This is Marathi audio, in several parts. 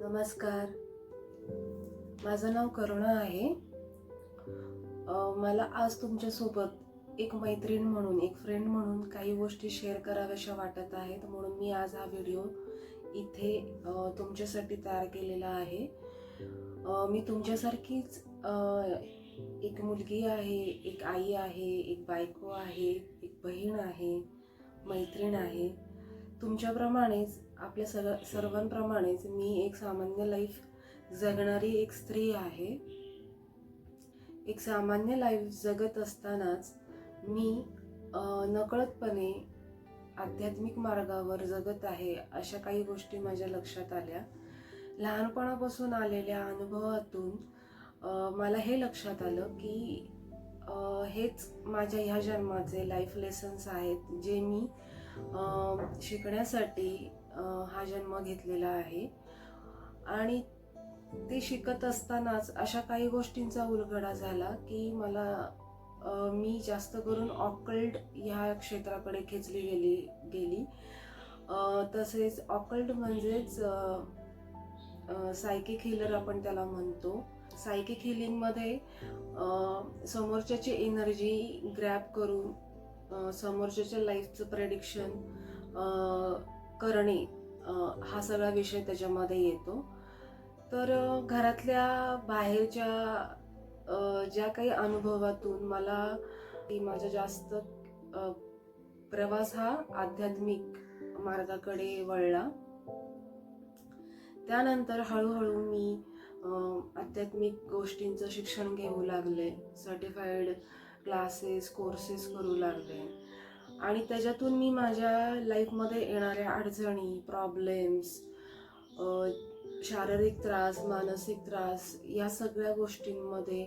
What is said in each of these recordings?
नमस्कार. माझं नाव करुणा आहे. मला आज तुमच्यासोबत एक मैत्रीण म्हणून एक फ्रेंड म्हणून काही गोष्टी शेअर कराव्याशा वाटत आहेत म्हणून मी आज हा व्हिडिओ इथे तुमच्यासाठी तयार केलेला आहे. मी तुमच्यासारखीच एक मुलगी आहे एक आई आहे एक बायको आहे एक बहीण आहे मैत्रीण आहे. तुमच्याप्रमाणेच आपल्या सर्व सर्वांप्रमाणेच मी एक सामान्य लाईफ जगणारी एक स्त्री आहे. एक सामान्य लाईफ जगत असतानाच मी नकळतपणे आध्यात्मिक मार्गावर जगत आहे अशा काही गोष्टी माझ्या लक्षात आल्या. लहानपणापासून आलेल्या अनुभवातून मला हे लक्षात आलं की हेच माझ्या ह्या जन्माचे लाईफ लेसन्स आहेत जे मी शिकण्यासाठी हा जन्म घेतलेला आहे. आणि ते शिकत असतानाच अशा काही गोष्टींचा उलगडा झाला की मला मी जास्त करून ऑकल्ड ह्या क्षेत्राकडे खेचली गेली. गेली तसेच ऑकल्ड म्हणजेच सायकिक हिलर आपण त्याला म्हणतो. सायकिक हिलिंगमध्ये समोरच्याची एनर्जी ग्रॅप करून समोरच्याच्या लाईफचं प्रेडिक्शन करणे हा सगळा विषय त्याच्यामध्ये येतो. तर घरातल्या बाहेरच्या ज्या काही अनुभवातून मला की माझा जास्त प्रवास हा आध्यात्मिक मार्गाकडे वळला. त्यानंतर हळूहळू मी आध्यात्मिक गोष्टींचं शिक्षण घेऊ लागले. सर्टिफाईड क्लासेस कोर्सेस करू लागले. आणि त्याच्यातून मी माझ्या लाईफमध्ये येणाऱ्या अडचणी प्रॉब्लेम्स शारीरिक त्रास मानसिक त्रास या सगळ्या गोष्टींमध्ये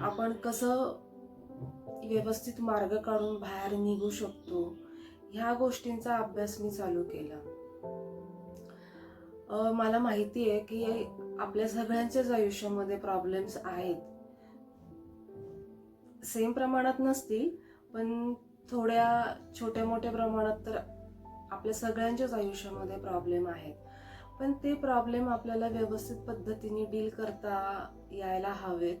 आपण कसं व्यवस्थित मार्ग काढून बाहेर निघू शकतो ह्या गोष्टींचा अभ्यास मी चालू केला. मला माहिती आहे की आपल्या सगळ्यांच्याच आयुष्यामध्ये प्रॉब्लेम्स आहेत. सेम प्रमाणात नसतील पण थोड्या छोट्या मोठ्या प्रमाणात तर आपल्या सगळ्यांच्याच आयुष्यामध्ये प्रॉब्लेम आहेत. पण ते प्रॉब्लेम आपल्याला व्यवस्थित पद्धतीने डील करता यायला हवेत.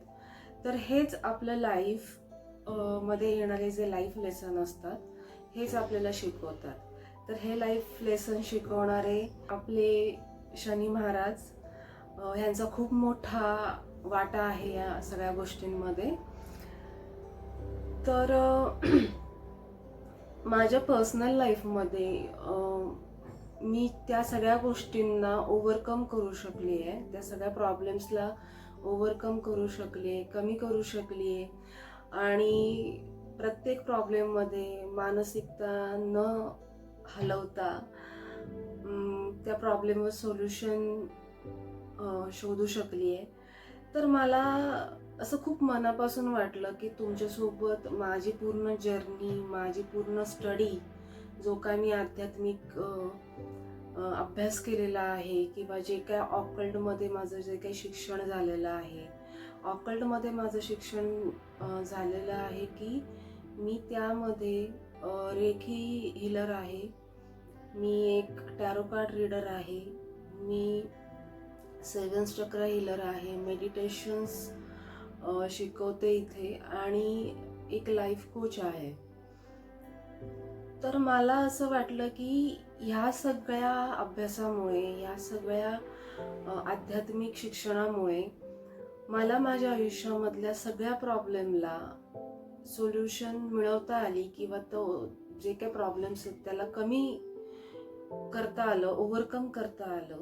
तर हेच आपलं लाईफमध्ये येणारे जे लाईफ लेसन असतात हेच आपल्याला शिकवतात. तर हे लाईफ लेसन शिकवणारे आपले शनी महाराज ह्यांचा खूप मोठा वाटा आहे या सगळ्या गोष्टींमध्ये. तर माझ्या पर्सनल लाईफमध्ये मी त्या सगळ्या गोष्टींना ओव्हरकम करू शकली आहे. त्या सगळ्या प्रॉब्लेम्सला ओव्हरकम करू शकली आहे कमी करू शकली आहे. आणि प्रत्येक प्रॉब्लेममध्ये मानसिकता न हलवता त्या प्रॉब्लेमवर सोल्युशन शोधू शकली आहे. तर मला असं खूप मनापासून वाटलं की तुमच्यासोबत माझी पूर्ण जर्नी माझी पूर्ण स्टडी जो काय मी आध्यात्मिक अभ्यास केलेला आहे किंवा जे काय ऑकल्डमध्ये माझं जे काही शिक्षण झालेलं आहे ऑकल्डमध्ये माझं शिक्षण झालेलं आहे की मी त्यामध्ये रेखी हिलर आहे मी एक टॅरो कार्ड रीडर आहे मी सेवन चक्र हिलर आहे मेडिटेशन्स शिकवते इथे आणि एक लाईफ कोच आहे. तर मला असं वाटलं की ह्या सगळ्या अभ्यासामुळे ह्या सगळ्या आध्यात्मिक शिक्षणामुळे मला माझ्या आयुष्यामधल्या सगळ्या प्रॉब्लेमला सोल्युशन मिळवता आली किंवा तो जे काही प्रॉब्लेम्स आहेत त्याला कमी करता आलं ओव्हरकम करता आलं.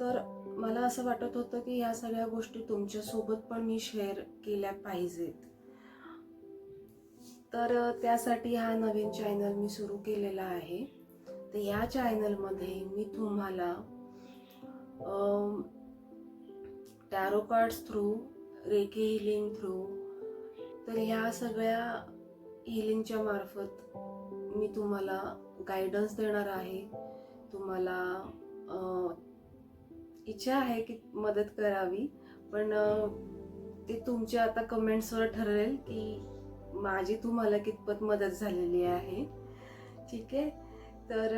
तर मला असं वाटत होतं की ह्या सगळ्या गोष्टी तुमच्यासोबत पण मी शेअर केल्या पाहिजेत. तर त्यासाठी हा नवीन चॅनल मी सुरू केलेला आहे. तर या चॅनलमध्ये मी तुम्हाला tarot cards through reiki healing through तर ह्या सगळ्या हिलिंगच्या मार्फत मी तुम्हाला गायडन्स देणार आहे. तुम्हाला इच्छा आहे की मदत करावी पण ते तुमच्या आता कमेंट्सवर ठरेल की माझी तुम्हाला कितपत मदत झालेली आहे. ठीक आहे? तर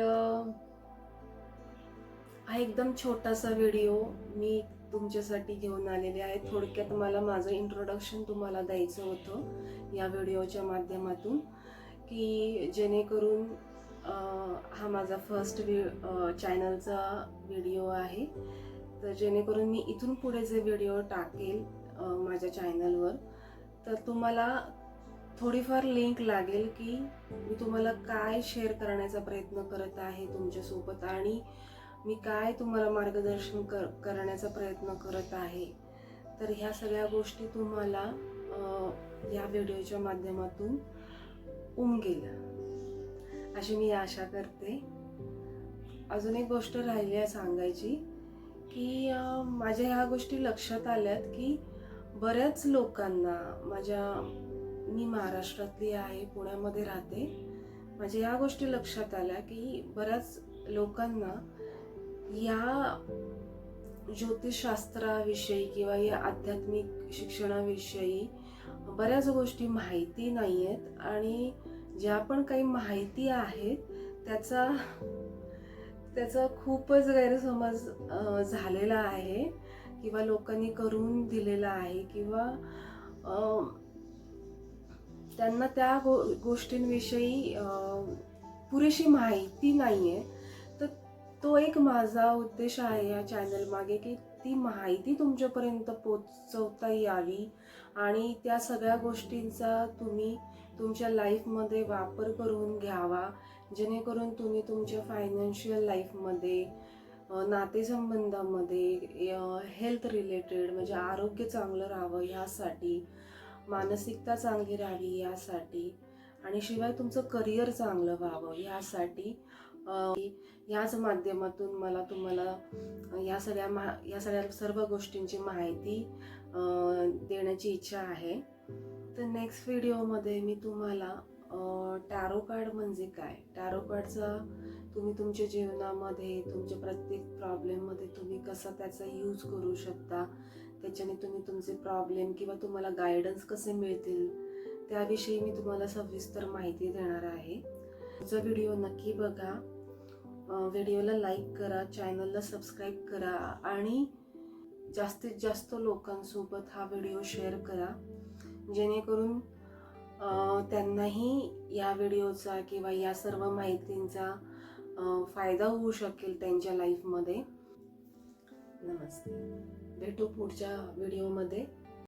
हा एकदम छोटासा व्हिडिओ मी तुमच्यासाठी घेऊन आलेले आहे. थोडक्यात मला माझं इंट्रोडक्शन तुम्हाला द्यायचं होतं या व्हिडिओच्या माध्यमातून की जेणेकरून हा माझा फर्स्ट व्हि चॅनलचा व्हिडिओ आहे. तर जेणेकरून मी इथून पुढे जे व्हिडिओ टाकेल माझ्या चॅनलवर तर तुम्हाला थोडीफार लिंक लागेल की मी तुम्हाला काय शेअर करण्याचा प्रयत्न करत आहे तुमच्यासोबत आणि मी काय तुम्हाला मार्गदर्शन कर करण्याचा प्रयत्न करत आहे. तर ह्या सगळ्या गोष्टी तुम्हाला या व्हिडिओच्या माध्यमातून उमगेल. अशी मी आशा करते. अजून एक गोष्ट राहिली आहे सांगायची. की माझ्या ह्या गोष्टी लक्षात आल्यात की बऱ्याच लोकांना माझ्या मी महाराष्ट्रातली आहे पुण्यामध्ये राहते माझ्या या गोष्टी लक्षात आल्या की बऱ्याच लोकांना या ज्योतिषशास्त्राविषयी किंवा या आध्यात्मिक शिक्षणाविषयी बऱ्याच गोष्टी माहिती नाही आहेत आणि ज्या पण काही माहिती आहेत त्याचा त्याचा खूपच गैरसमज झालेला आहे किंवा लोकांनी करून दिलेला आहे किंवा त्यांना त्या गो गोष्टींविषयी पुरेशी माहिती नाही आहे तो एक माझा उद्देश आहे या चॅनल मागे की ती माहिती तुमच्यापर्यंत पोचवता यावी आणि त्या सगळ्या गोष्टींचा तुम्ही तुमच्या लाईफमध्ये वापर करून घ्यावा. जेणेकरून तुम्ही तुमच्या फायनान्शियल लाईफमध्ये नातेसंबंधामध्ये हेल्थ रिलेटेड म्हणजे आरोग्य चांगलं राहावं ह्यासाठी मानसिकता चांगली राहावी यासाठी आणि शिवाय तुमचं करिअर चांगलं व्हावं यासाठी ह्याच माध्यमातून मला तुम्हाला या सगळ्या मा या सगळ्या सर्व गोष्टींची माहिती देण्याची इच्छा आहे. तर नेक्स्ट व्हिडिओमध्ये मी तुम्हाला टॅरो कार्ड म्हणजे काय? टॅरो कार्डचा तुम्ही तुमच्या जीवनामध्ये तुमच्या प्रत्येक प्रॉब्लेममध्ये तुम्ही कसा त्याचा यूज करू शकता? त्याच्याने तुम्ही तुमचे प्रॉब्लेम किंवा तुम्हाला गायडन्स कसे मिळतील? त्याविषयी मी तुम्हाला सविस्तर माहिती देणार आहे. तुमचा व्हिडिओ नक्की बघा. व्हिडिओला लाईक करा चॅनलला सबस्क्राईब करा आणि जास्तीत जास्त लोकांसोबत हा व्हिडिओ शेअर करा. जेणेकरून त्यांनाही या व्हिडिओचा किंवा या सर्व माहितींचा फायदा होऊ शकेल त्यांच्या लाईफमध्ये नमस्ते. भेटू पुढच्या व्हिडिओमध्ये